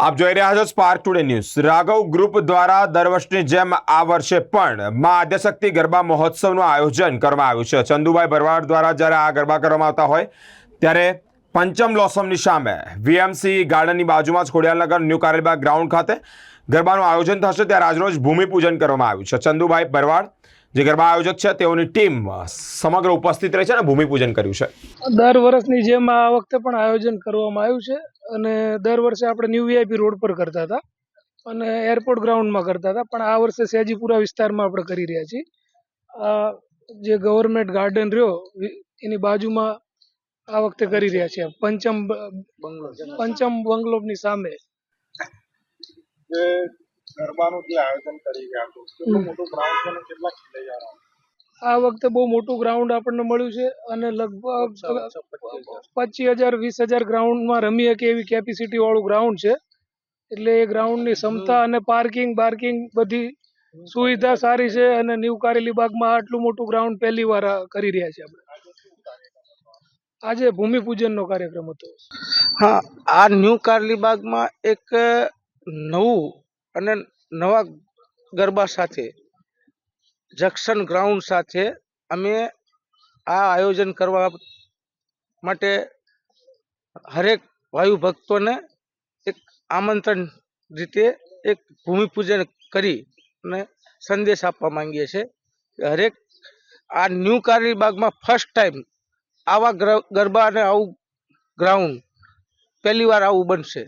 આપ જોઈ રહ્યા છો Spark Today News Raghav group દ્વારા દર વર્ષની જેમ આ વર્ષે પણ મા આદ્યશક્તિ ગરબા મહોત્સવનું આયોજન કરવામાં આવ્યું છે. ચંદુભાઈ ભરવાડ દ્વારા જ્યારે આ ગરબા કરવામાં આવતા હોય, ત્યારે પંચમ લોસમની સામે વીએમસી ગાર્ડનની બાજુમાં જ ખોડિયાલનગર ન્યૂ કારેલબાગ ગ્રાઉન્ડ ખાતે ગરબાનું આયોજન થશે. ત્યારે આજરોજ ભૂમિપૂજન કરવામાં આવ્યું છે. ચંદુભાઈ ભરવાડ, જે ગરબા આયોજક છે, તેઓની ટીમ સમગ્ર ઉપસ્થિત રહી છે અને ભૂમિપૂજન કર્યું છે. દર વર્ષની જેમ આ વખતે પણ આયોજન કરવામાં આવ્યું છે. અને દર વર્ષે આપણે ન્યૂ વીઆઈપી રોડ પર કરતા હતા. અને એરપોર્ટ ગ્રાઉન્ડમાં કરતા હતા. પણ આ વર્ષે સેજીપુરા વિસ્તારમાં આપણે કરી રહ્યા છીએ. આ જે ગવર્મેન્ટ ગાર્ડન રહ્યો એની બાજુમાં આ વખતે કરી રહ્યા છીએ. પંચમ પંચમ બંગલોની સામે. ગરબાનું જે આયોજન કરી રહ્યા છો મોટું ગ્રાઉન્ડ છે કેટલા ખેલૈયાઓ આ વખતે બહુ મોટું ગ્રાઉન્ડ આપણને મળ્યું છે અને લગભગ પચીસ હજાર. વીસ હજાર ગ્રાઉન્ડમાં રમી શકે એવી કેપેસિટી વાળું ગ્રાઉન્ડ છે. એટલે એ ગ્રાઉન્ડની ક્ષમતા અને પાર્કિંગ બાર્કિંગ બધી સુવિધા સારી છે અને ન્યૂ કારેલી બાગમાં આટલું મોટું ગ્રાઉન્ડ પહેલી વાર કરી રહ્યા છે આપણે. આજે ભૂમિપૂજનનો કાર્યક્રમ હતો. હા આ ન્યૂ કારલીબાગમાં એક નવું અને નવા ગરબા સાથે જંક્શન ગ્રાઉન્ડ સાથે અમે આ આયોજન કરવા માટે હરેક વાયુ ભક્તોને એક આમંત્રણ રીતે એક ભૂમિપૂજન કરી અને સંદેશ આપવા માંગીએ છીએ હરેક આ ન્યૂ કારલીબાગમાં ફર્સ્ટ ટાઈમ આવા ગ્ર- ગરબા અને આવું ગ્રાઉન્ડ પહેલી વાર આવું બનશે.